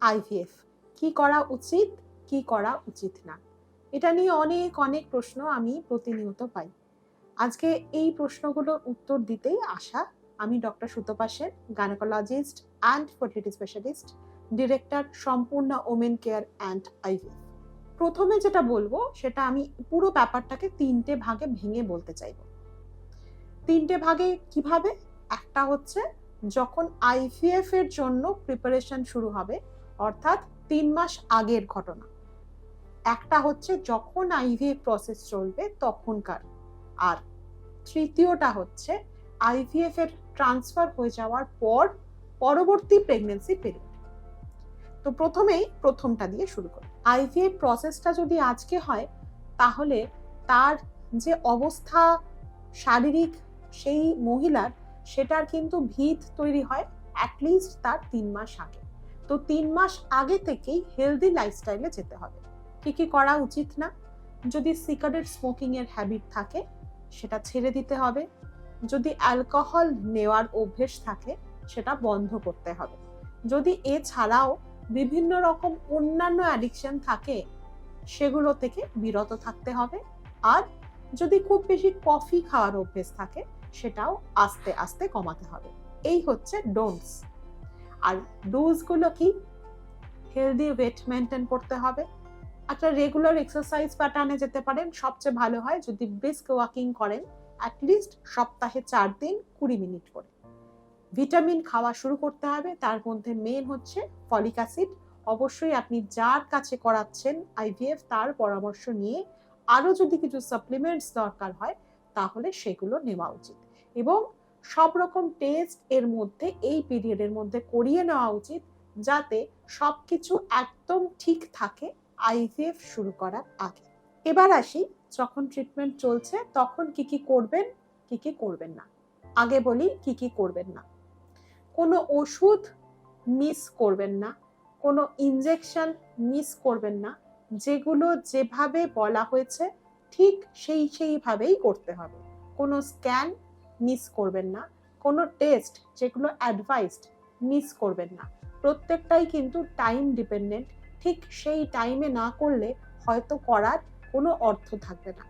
IVF কি করা উচিত, কি করা উচিত না। এটা নিয়ে অনেক অনেক প্রশ্ন আমি প্রতিনিয়ত পাই। আজকে এই প্রশ্নগুলোর উত্তর দিতেই আসা আমি doctor Sutapa Sen gynaecologist and fertility specialist director Sampoorna women care and IVF প্রথমে যেটা বলব, সেটা আমি পুরো ব্যাপারটাকে তিনটে ভাগে ভেঙে বলতে চাইব। তিনটে ভাগে কীভাবে? একটা হচ্ছে, যখন আইভিএফ এর জন্য প্রিপারেশন শুরু হবে অর্থাৎ তিন মাস আগের ঘটনা। একটা হচ্ছে যখন আইভিএফ প্রসেস চলবে তখনকার। আর তৃতীয়টা হচ্ছে আইভিএফ এর ট্রান্সফার হয়ে যাওয়ার পর পরবর্তী প্রেগনেন্সি পিরিয়ড তো প্রথমেই প্রথমটা দিয়ে শুরু করি। আইভিএফ প্রসেসটা যদি আজকে হয়, তাহলে তার যে অবস্থা শারীরিক সেই মহিলার, সেটার কিন্তু ভিত তৈরি হয় অ্যাটলিস্ট তার তিন মাস আগে। তো তিন মাস আগে থেকেই হেলদি লাইফস্টাইলে যেতে হবে। কি কি করা উচিত না? যদি সিগারেট স্মোকিং এর হ্যাবিট থাকে, সেটা ছেড়ে দিতে হবে। যদি অ্যালকোহল নেওয়ার অভ্যেস থাকে, সেটা বন্ধ করতে হবে। যদি এছাড়াও বিভিন্ন রকম অন্যান্য অ্যাডিকশন থাকে, সেগুলো থেকে বিরত থাকতে হবে। আর যদি খুব বেশি কফি খাওয়ার অভ্যেস থাকে, সেটাও আস্তে আস্তে কমাতে হবে। এই হচ্ছে ডোন্টস আর ডোজগুলো কি? হেলদি ওয়েট মেনটেন করতে হবে। একটা রেগুলার এক্সারসাইজ প্যাটার্নে যেতে পারেন। সবচেয়ে ভালো হয় যদি ব্রিস্ক ওয়াকিং করেন অ্যাটলিস্ট সপ্তাহে চার দিন কুড়ি মিনিট করে। ভিটামিন খাওয়া শুরু করতে হবে। তার মধ্যে মেন হচ্ছে ফলিক অ্যাসিড অবশ্যই আপনি যার কাছে করাচ্ছেন আইভিএফ তার পরামর্শ নিয়ে আরও যদি কিছু সাপ্লিমেন্টস দরকার হয়, তাহলে সেগুলো নেওয়া উচিত। এবং সব রকম টেস্ট এর মধ্যে, এই পিরিয়ডের মধ্যে করিয়ে নেওয়া উচিত যাতে সব কিছু একদম ঠিক থাকে আইভিএফ শুরু করার আগে। এবার আসি, যখন ট্রিটমেন্ট চলছে, তখন কি কি করবেন, কি কি করবেন না। আগে বলি, কি কি করবেন না। কোনো ওষুধ মিস করবেন না, কোনো ইনজেকশন মিস করবেন না, যেগুলো যেভাবে বলা হয়েছে, ঠিক সেই সেইভাবেই করতে হবে। কোনো স্ক্যান মিস করবেন না। কোনো টেস্ট যেগুলো অ্যাডভাইসড মিস করবেন না। প্রত্যেকটাই কিন্তু টাইম ডিপেন্ডেন্ট ঠিক সেই টাইমে না করলে হয়তো করার কোনো অর্থ থাকবে না।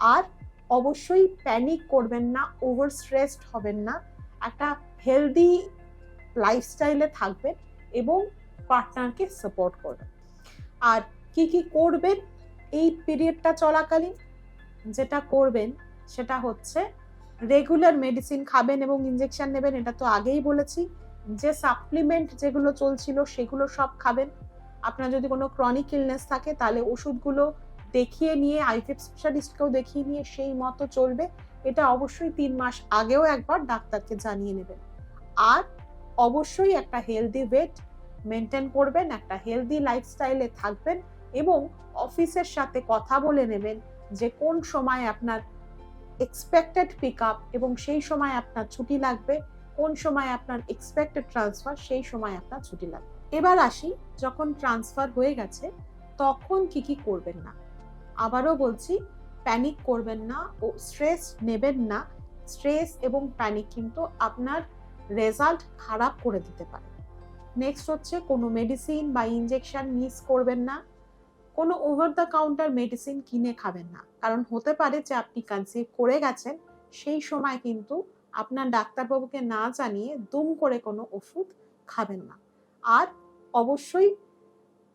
আর অবশ্যই প্যানিক করবেন না ওভার স্ট্রেসড হবেন না। একটা হেলদি লাইফস্টাইলে থাকবেন এবং পার্টনারকে সাপোর্ট করবেন। আর কি কি করবেন? এই পিরিয়ডটা চলাকালীন যেটা করবেন সেটা হচ্ছে রেগুলার মেডিসিন খাবেন এবং ইনজেকশন নেবেন, এটা তো আগেই বলেছি। যে সাপ্লিমেন্ট যেগুলো চলছিল সেগুলো সব খাবেন। আপনার যদি কোনো ক্রনিক ইলনেস থাকে, তাহলে ওষুধগুলো দেখিয়ে নিয়ে আইফিএফ স্পেশালিস্টকেও দেখিয়ে নিয়ে সেই মতো চলবে। এটা অবশ্যই তিন মাস আগেও একবার ডাক্তারকে জানিয়ে নেবেন। আর অবশ্যই একটা হেলদি ওয়েট মেনটেন করবেন, একটা হেলদি লাইফস্টাইলে থাকবেন এবং অফিসের সাথে কথা বলে নেবেন যে কোন সময় আপনার এক্সপেক্টেড পিক আপ এবং সেই সময় আপনার ছুটি লাগবে, কোন সময় আপনার এক্সপেক্টেড ট্রান্সফার সেই সময় আপনার ছুটি লাগবে। এবার আসি, যখন ট্রান্সফার হয়ে গেছে, তখন কি কি করবেন না? আবারও বলছি প্যানিক করবেন না ও স্ট্রেস নেবেন না। স্ট্রেস এবং প্যানিক কিন্তু আপনার রেজাল্ট খারাপ করে দিতে পারে। নেক্সট হচ্ছে কোনো মেডিসিন বা ইনজেকশন মিস করবেন না। কোনো ওভার দ্য কাউন্টার মেডিসিন কিনে খাবেন না। কারণ হতে পারে যে আপনি কনসিভ করে গেছেন, সেই সময় কিন্তু আপনার ডাক্তারবাবুকে না জানিয়ে দুম করে কোনো ওষুধ খাবেন না। আর অবশ্যই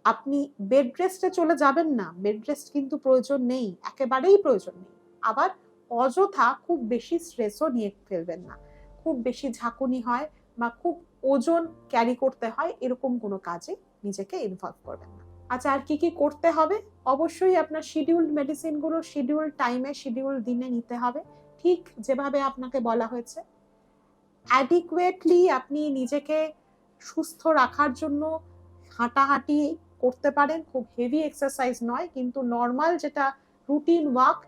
আপনি বেড রেস্টে চলে যাবেন না। বেড রেস্ট কিন্তু প্রয়োজন নেই, একেবারেই প্রয়োজন নেই। আবার অযথা খুব বেশি স্ট্রেসও নিয়ে ফেলবেন না। খুব বেশি ঝাঁকুনি হয় বা খুব ওজন ক্যারি করতে হয়, এরকম কোনো কাজে নিজেকে ইনভলভ করবেন না। আচ্ছা আর কি কি করতে হবে? অবশ্যই আপনার শিডিউল্ড মেডিসিনগুলো শিডিউল টাইমে শিডিউল দিনে নিতে হবে। ঠিক যেভাবে আপনাকে বলা হয়েছে। অ্যাডিকুয়েটলি আপনি নিজেকে সুস্থ রাখার জন্য হাঁটাহাঁটি করতে পারেন। খুব হেভি এক্সারসাইজ নয়, কিন্তু নর্মাল যেটা রুটিন ওয়ার্ক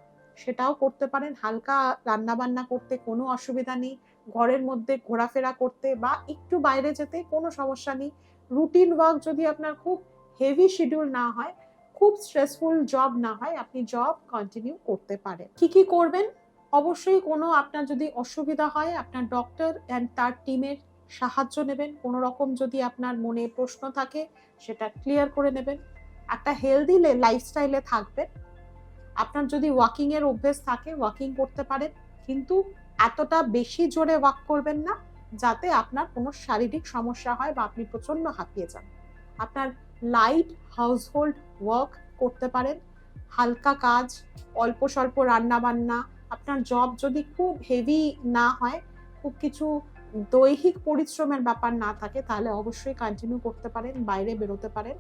সেটাও করতে পারেন। হালকা রান্না বান্না করতে কোনো অসুবিধা নেই। ঘরের মধ্যে ঘোরাফেরা করতে বা একটু বাইরে যেতে কোনো সমস্যা নেই। রুটিন ওয়ার্ক যদি আপনার খুব হেভি শিডিউল না হয়, খুব স্ট্রেসফুল জব না হয়, আপনি জব কন্টিনিউ করতে পারেন। কি কি করবেন? অবশ্যই কোনো আপনার যদি অসুবিধা হয়, আপনার ডক্টর অ্যান্ড তার টিমের সাহায্য নেবেন। কোনো রকম যদি আপনার মনে প্রশ্ন থাকে, সেটা ক্লিয়ার করে নেবেন। একটা হেলদি লাইফস্টাইলে থাকবেন। আপনার যদি ওয়াকিংয়ের অভ্যেস থাকে ওয়াকিং করতে পারেন। কিন্তু এতটা বেশি জোরে ওয়াক করবেন না, যাতে আপনার কোনো শারীরিক সমস্যা হয় বা আপনি প্রচণ্ড হাঁপিয়ে যান। আপনার লাইট হাউসহোল্ড ওয়ার্ক করতে পারেন। হালকা কাজ, অল্প স্বল্প রান্না বান্না আপনার জব যদি খুব হেভি না হয়, খুব কিছু দৈহিক পরিশ্রমের ব্যাপার না থাকে, তাহলে অবশ্যই কন্টিনিউ করতে পারেন, বাইরে বেরোতে পারেন।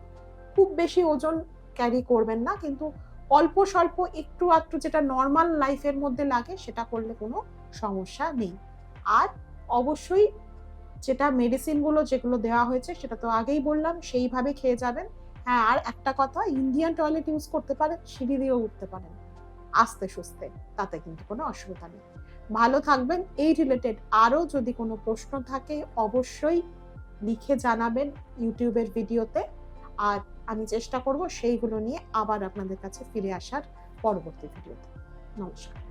খুব বেশি ওজন ক্যারি করবেন না, কিন্তু অল্প স্বল্প একটু একটু যেটা নর্মাল লাইফের মধ্যে লাগে, সেটা করলে কোনো সমস্যা নেই। আর অবশ্যই যেটা মেডিসিনগুলো যেগুলো দেওয়া হয়েছে সেটা তো আগেই বললাম, সেইভাবে খেয়ে যাবেন। হ্যাঁ আর একটা কথা ইন্ডিয়ান টয়লেট ইউজ করতে পারেন, সিঁড়ি দিয়েও উঠতে পারেন। আস্তে সুস্তে তাতে কিন্তু কোনো অসুবিধা নেই। ভালো থাকবেন। এই রিলেটেড আরও যদি কোনো প্রশ্ন থাকে, অবশ্যই লিখে জানাবেন ইউটিউবের ভিডিওতে। আর আমি চেষ্টা করব সেইগুলো নিয়ে আবার আপনাদের কাছে ফিরে আসার পরবর্তী ভিডিওতে। নমস্কার।